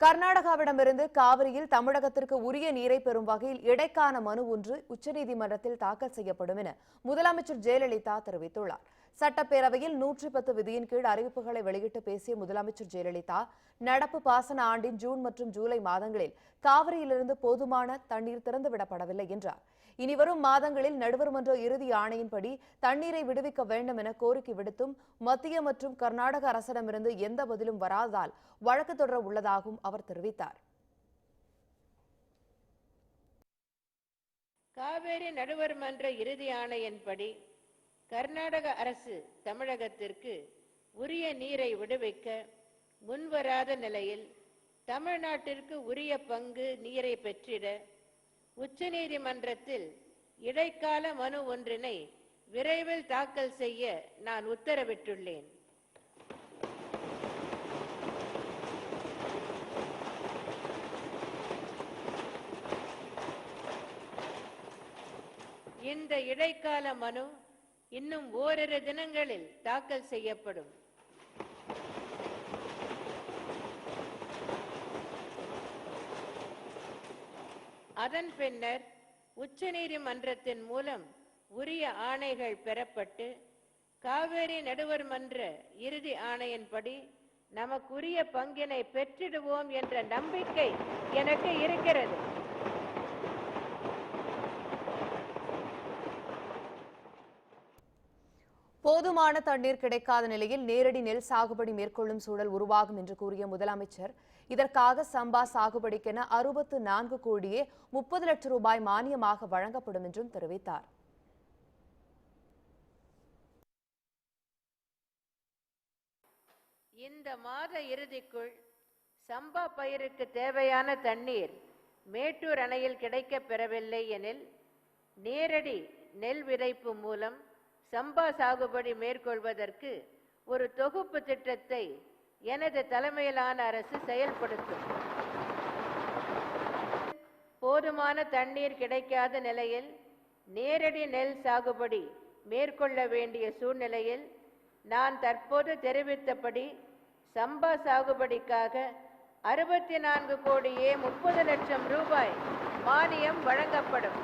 கர்நாடகாவிடமிருந்து காவிரியில் தமிழகத்திற்கு உரிய நீரை பெறும் வகையில் இடைக்கான மனு ஒன்று உச்சநீதிமன்றத்தில் தாக்கல் செய்யப்படும் என முதலமைச்சர் ஜெயலலிதா தெரிவித்துள்ளார். சட்டப்பேரவையில் நூற்றி பத்து விதியின் கீழ் அறிவிப்புகளை வெளியிட்டு பேசிய முதலமைச்சர் ஜெயலலிதா நடப்பு பாசன ஆண்டின் ஜூன் மற்றும் ஜூலை மாதங்களில் காவிரியிலிருந்து போதுமான தண்ணீர் திறந்துவிடப்படவில்லை என்றார். இனிவரும் மாதங்களில் நடுவர் மன்ற இறுதி ஆணையின்படி தண்ணீரை விடுவிக்க வேண்டும் என கோரிக்கை விடுத்தும் மத்திய மற்றும் கர்நாடக அரசிடமிருந்து எந்த பதிலும் வராததால் வழக்கு தொடர உள்ளதாகவும் அவர் தெரிவித்தார். காவேரி நடுவர் மன்ற இறுதி ஆணையின்படி கர்நாடக அரசு தமிழகத்திற்கு உரிய நீரை விடுவிக்க முன்வராத நிலையில் தமிழ்நாட்டிற்கு உரிய பங்கு நீரை பெற்றிட உச்சநீதிமன்றத்தில் இடைக்கால மனு ஒன்றினை விரைவில் தாக்கல் செய்ய நான் உத்தரவிட்டுள்ளேன். இந்த இடைக்கால மனு இன்னும் ஓரிரு தினங்களில் தாக்கல் செய்யப்படும். அதன் பின்னர் உச்சநீதிமன்றத்தின் மூலம் உரிய ஆணைகள் பெறப்பட்டு காவேரி நடுவர் மன்ற இறுதி ஆணையின்படி நமக்குரிய பங்கினை பெற்றிடுவோம் என்ற நம்பிக்கை எனக்கு இருக்கிறது. போதுமான தண்ணீர் கிடைக்காத நிலையில் நேரடி நெல் சாகுபடி மேற்கொள்ளும் சூழல் உருவாகும் என்று கூறிய முதலமைச்சர். இதற்காக சம்பா சாகுபடிக்கென அறுபத்து நான்கு கோடியே முப்பது லட்சம் ரூபாய் மானியமாக வழங்கப்படும் என்றும் தெரிவித்தார். இந்த மாத இறுதிக்குள் சம்பா பயிருக்கு தேவையான தண்ணீர் மேட்டூர் அணையில் கிடைக்கப் பெறவில்லை எனில் நேரடி நெல் விதைப்பு மூலம் சம்பா சாகுபடி மேற்கொள்வதற்கு ஒரு தொகுப்பு திட்டத்தை எனது தலைமையிலான அரசு செயல்படுத்தும். போதுமான தண்ணீர் கிடைக்காத நிலையில் நேரடி நெல் சாகுபடி மேற்கொள்ள வேண்டிய சூழ்நிலையில் நான் தற்போது தெரிவித்தபடி சம்பா சாகுபடிக்காக அறுபத்தி நான்கு கோடியே முப்பது லட்சம் ரூபாய் மானியம் வழங்கப்படும்.